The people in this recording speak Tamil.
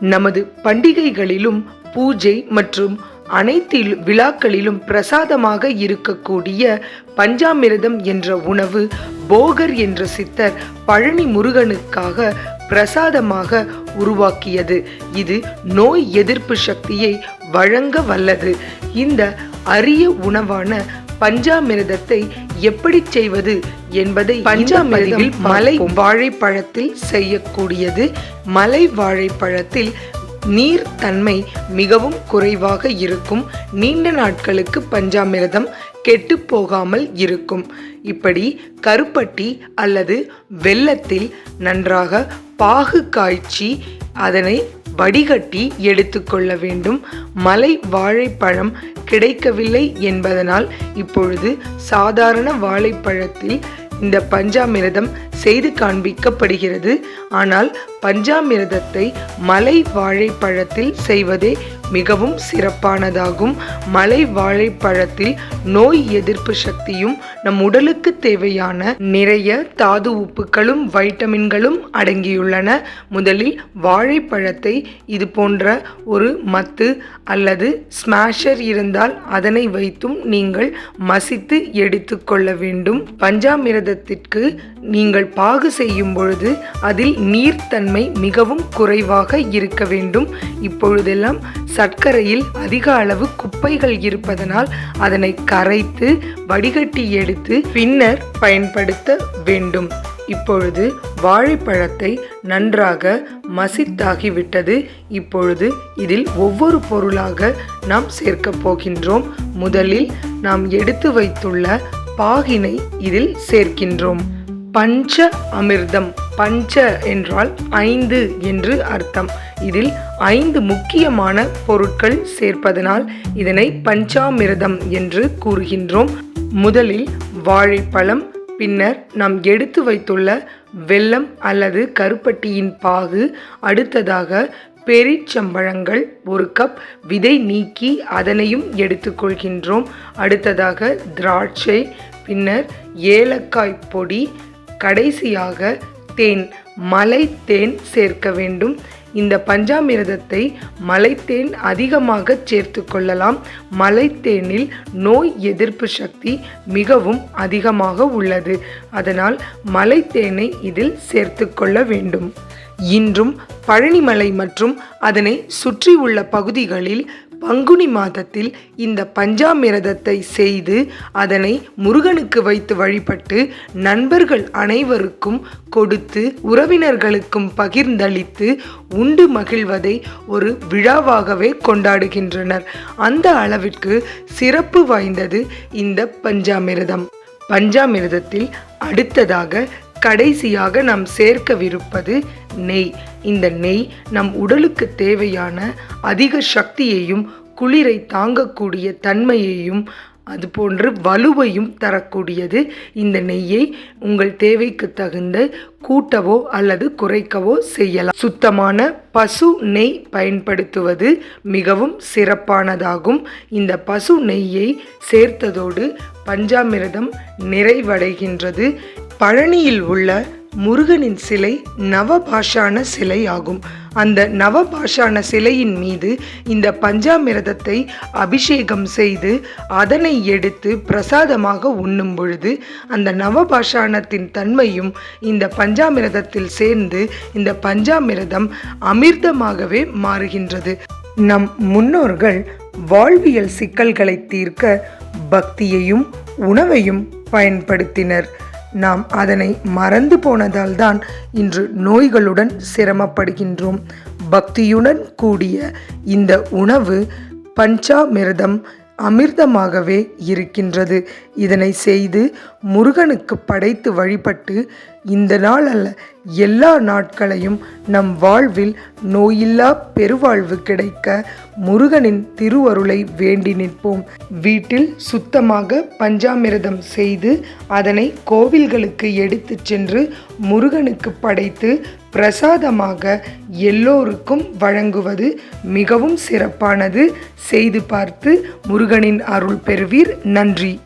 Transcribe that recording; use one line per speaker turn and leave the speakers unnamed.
நமது பண்டிகைகளிலும் பூஜை மற்றும் அனைத்து விழாக்களிலும் பிரசாதமாக இருக்கக்கூடிய பஞ்சாமிரதம் என்ற உணவு போகர் என்ற சித்தர் பழனி முருகனுக்காக பிரசாதமாக உருவாக்கியது. இது நோய் எதிர்ப்பு சக்தியை வழங்க வல்லது. இந்த அரிய உணவான பஞ்சாமிர்தத்தை எப்படி செய்வது என்பதை பஞ்சாமிர்தம் மலை வாழைப்பழத்தில் செய்யக்கூடியது. மலை வாழைப்பழத்தில் நீர் தன்மை மிகவும் குறைவாக இருக்கும். நீண்ட நாட்களுக்கு பஞ்சாமிர்தம் கெட்டு போகாமல் இருக்கும். இப்படி கருப்பட்டி அல்லது வெல்லத்தில் நன்றாக பாகு காய்ச்சி அதனை வடிகட்டி எடுத்துக்கொள்ள வேண்டும். மலை வாழைப்பழம் கிடைக்கவில்லை என்பதனால் இப்பொழுது சாதாரண வாழைப்பழத்தில் இந்த பஞ்சாமிரதம் செய்து காண்பிக்கப்படுகிறது. ஆனால் பஞ்சாமிர்தத்தை மலை வாழைப்பழத்தில் செய்வதே மிகவும் சிறப்பானதாகும். மலை வாழைப்பழத்தில் நோய் எதிர்ப்பு சக்தியும் நம் உடலுக்கு தேவையான நிறைய தாது உப்புக்களும் வைட்டமின்களும் அடங்கியுள்ளன. முதலில் வாழைப்பழத்தை இது போன்ற ஒரு மத்து அல்லது ஸ்மாஷர் இருந்தால் அதனை வைத்தும் நீங்கள் மசித்து எடுத்துக்கொள்ள வேண்டும். பஞ்சாமிரதத்திற்கு நீங்கள் பாகு செய்யும் பொழுது அதில் நீர்த்தன்மை மிகவும் குறைவாக இருக்க வேண்டும். இப்பொழுதெல்லாம் சர்க்கரையில் அதிக அளவு குப்பைகள் இருப்பதனால் அதனை கரைத்து வடிகட்டி எடுத்து பின்னர் பயன்படுத்த வேண்டும். இப்பொழுது வாழைப்பழத்தை நன்றாக மசித்தாகிவிட்டது. இப்பொழுது இதில் ஒவ்வொரு பொருளாக நாம் சேர்க்கப் போகின்றோம். முதலில் நாம் எடுத்து வைத்துள்ள பாகினை இதில் சேர்க்கின்றோம். பஞ்ச அமிர்தம். பஞ்ச என்றால் ஐந்து என்று அர்த்தம். இதில் ஐந்து முக்கியமான பொருட்கள் சேர்ப்பதனால் இதனை பஞ்சாமிரதம் என்று கூறுகின்றோம். முதலில் வாழைப்பழம் பின்னர் நாம் எடுத்து வைத்துள்ள வெல்லம் அல்லது கருப்பட்டியின் பாகு அடுத்ததாக பெரிச்சம்பழங்கள் ஒரு கப் விதை நீக்கி அதனையும் எடுத்துக்கொள்கின்றோம் அடுத்ததாக திராட்சை பின்னர் ஏலக்காய் பொடி கடைசியாக தேன் மலை தேன் சேர்க்க வேண்டும். இந்த பஞ்சாமிரதத்தை மலைத்தேன் அதிகமாக சேர்த்து கொள்ளலாம். மலைத்தேனில் நோய் எதிர்ப்பு சக்தி மிகவும் அதிகமாக உள்ளது. அதனால் மலைத்தேனை இதில் சேர்த்து கொள்ள வேண்டும். இன்றும் பழனிமலை மற்றும் அதனை சுற்றியுள்ள பகுதிகளில் பங்குனி மாதத்தில் இந்த பஞ்சாமிரதத்தை செய்து அதனை முருகனுக்கு வைத்து வழிபட்டு நண்பர்கள் அனைவருக்கும் கொடுத்து உறவினர்களுக்கும் பகிர்ந்தளித்து உண்டு மகிழ்வதை ஒரு விழாவாகவே கொண்டாடுகின்றனர். அந்த அளவிற்கு சிறப்பு வாய்ந்தது இந்த பஞ்சாமிரதம். பஞ்சாமிரதத்தில் அடுத்ததாக கடைசியாக நாம் சேர்க்கவிருப்பது நெய். இந்த நெய் நம் உடலுக்கு தேவையான அதிக சக்தியையும் குளிரை தாங்கக்கூடிய தன்மையையும் அதுபோன்று வலுவையும் தரக்கூடியது. இந்த நெய்யை உங்கள் தேவைக்கு தகுந்த கூட்டவோ அல்லது குறைக்கவோ செய்யலாம். சுத்தமான பசு நெய் பயன்படுத்துவது மிகவும் சிறப்பானதாகும். இந்த பசு நெய்யை சேர்த்ததோடு பஞ்சாமிரதம் நிறைவடைகின்றது. பழனியில் உள்ள முருகனின் சிலை நவபாஷான சிலை ஆகும் அந்த நவபாஷான சிலையின் மீது இந்த பஞ்சாமிரதத்தை அபிஷேகம் செய்து அதனை எடுத்து பிரசாதமாக உண்ணும் பொழுது அந்த நவபாஷாணத்தின் தன்மையும் இந்த பஞ்சாமிரதத்தில் சேர்ந்து இந்த பஞ்சாமிரதம் அமிர்தமாகவே மாறுகின்றது. நம் முன்னோர்கள் வாழ்வியல் சிக்கல்களை தீர்க்க பக்தியையும் உணவையும் பயன்படுத்தினர். நாம் அதனை மறந்து போனதால்தான் இன்று நோய்களுடன் சிரமப்படுகின்றோம். பக்தியுடன் கூடிய இந்த உணவு பஞ்சாமிரதம் அமிர்தமாகவே இருக்கின்றது. இதனை செய்து முருகனுக்கு படைத்து வழிபட்டு இந்த நாள் அல்ல எல்லா நாட்களையும் நம் வாழ்வில் நோயில்லா பெருவாழ்வு கிடைக்க முருகனின் திருவருளை வேண்டி நிற்போம். வீட்டில் சுத்தமாக பஞ்சாமிரதம் செய்து அதனை கோவில்களுக்கு எடுத்துச் சென்று முருகனுக்கு படைத்து பிரசாதமாக எல்லோருக்கும் வழங்குவது மிகவும் சிறப்பானது. செய்து பார்த்து முருகனின் அருள் பெறுவீர். நன்றி.